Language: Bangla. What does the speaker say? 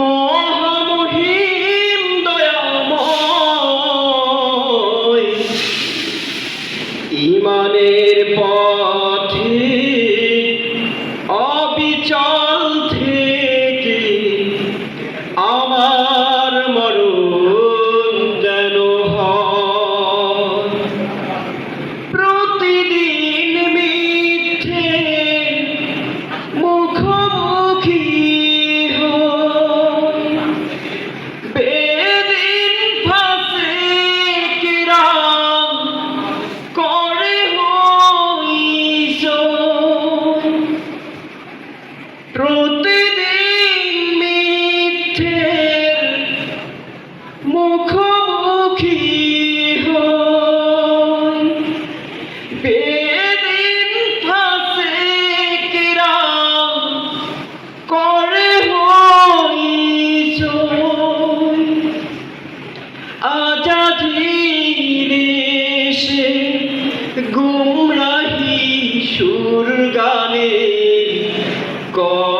মহামহিম দয়াময়। ইমানের পথে প্রতিদিন মিথ্যের মুখোমুখি বেদিন ফাঁসে করে হইস আজাদির গুমরাহি সুর গানে করে